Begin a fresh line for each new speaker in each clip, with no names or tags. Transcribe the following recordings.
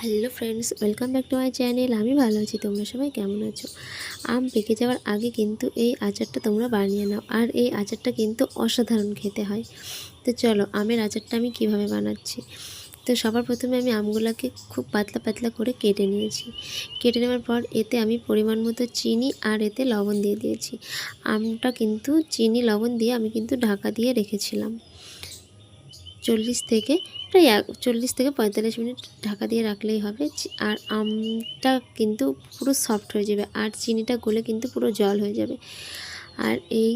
Hello friends, welcome back to my channel. আমি ভালো আছি, তোমরা সবাই কেমন আছো? আম পেকে যাওয়ার আগে কিন্তু এই আচারটা তোমরা বানিয়ে নাও, আর এই আচারটা কিন্তু অসাধারণ খেতে হয়। তো চলো, আমের আচারটা আমি কীভাবে বানাচ্ছি? তো সবার প্রথমে আমি আমগুলোকে খুব পাতলা পাতলা করে কেটে নিয়েছি। কেটে নেওয়ার পর এতে আমি পরিমাণ মতো চিনি আর এতে লবণ দিয়ে দিয়েছি। আমটা কিন্তু চিনি লবণ দিয়ে আমি কিন্তু ঢাকা দিয়ে রেখেছিলাম। চল্লিশ থেকে প্রায় এক, চল্লিশ থেকে পঁয়তাল্লিশ মিনিট ঢাকা দিয়ে রাখলেই হবে। আর আমটা কিন্তু পুরো সফট হয়ে যাবে আর চিনিটা গলে কিন্তু পুরো জল হয়ে যাবে। আর এই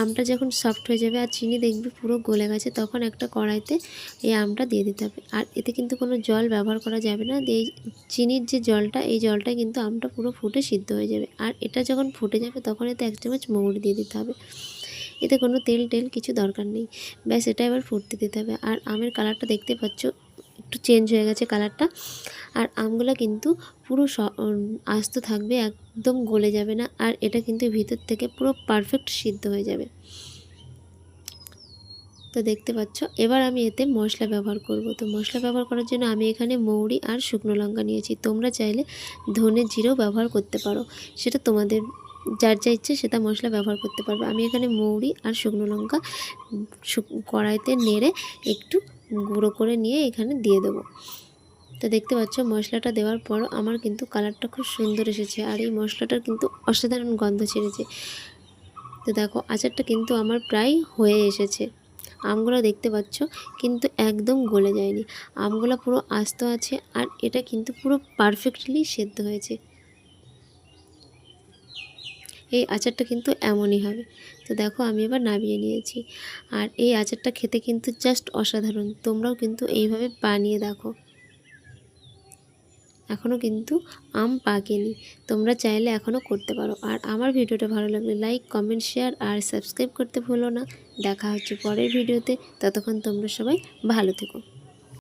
আমটা যখন সফট হয়ে যাবে আর চিনি দেখবে পুরো গলে গেছে, তখন একটা কড়াইতে এই আমটা দিয়ে দিতে হবে। আর এতে কিন্তু কোনো জল ব্যবহার করা যাবে না। এই চিনির যে জলটা, এই জলটা কিন্তু আমটা পুরো ফুটে সিদ্ধ হয়ে যাবে। আর এটা যখন ফুটে যাবে, তখন এতে এক চামচ মৌরি দিয়ে দিতে হবে। এতে কোনো তেল টেল কিছু দরকার নেই। ব্যাস এটা এবার ফুটতে দিতে হবে। আর আমের কালারটা দেখতে পাচ্ছ, একটু চেঞ্জ হয়ে গেছে কালারটা। আর আমগুলো কিন্তু পুরো স- আস্ত থাকবে, একদম গলে যাবে না। আর এটা কিন্তু ভিতর থেকে পুরো পারফেক্ট সিদ্ধ হয়ে যাবে। তো দেখতে পাচ্ছ, এবার আমি এতে মশলা ব্যবহার করব। তো মশলা ব্যবহার করার জন্য আমি এখানে মৌরি আর শুকনো লঙ্কা নিয়েছি। তোমরা চাইলে ধনে জিরেও ব্যবহার করতে পারো। সেটা তোমাদের যার যা ইচ্ছে সেটা মশলা ব্যবহার করতে পারবে। আমি এখানে মৌরি আর শুকনো লঙ্কা কড়াইতে নেড়ে একটু গুঁড়ো করে নিয়ে এখানে দিয়ে দেবো। তো দেখতে পাচ্ছ মশলাটা দেওয়ার পর আমার কিন্তু কালারটা খুব সুন্দর এসেছে আর এই মশলাটার কিন্তু অসাধারণ গন্ধ ছেড়েছে। তো দেখো আচারটা কিন্তু আমার প্রায় হয়ে এসেছে। আমগুলো দেখতে পাচ্ছ কিন্তু একদম গলে যায়নি। আমগুলো পুরো আস্ত আছে আর এটা কিন্তু পুরো পারফেক্টলি সেদ্ধ হয়েছে। এই আচারটা কিন্তু এমনই হবে। তো দেখো আমি এবার নামিয়ে নিয়েছি। আর এই আচারটা খেতে কিন্তু জাস্ট অসাধারণ। তোমরাও কিন্তু এইভাবে বানিয়ে দেখো। এখনও কিন্তু আম পাকেনি। তোমরা চাইলে এখনও করতে পারো। আর আমার ভিডিওটা ভালো লাগলে লাইক কমেন্ট শেয়ার আর সাবস্ক্রাইব করতে ভুলো না। দেখা হচ্ছে পরের ভিডিওতে। ততক্ষণ তোমরা সবাই ভালো থেকো।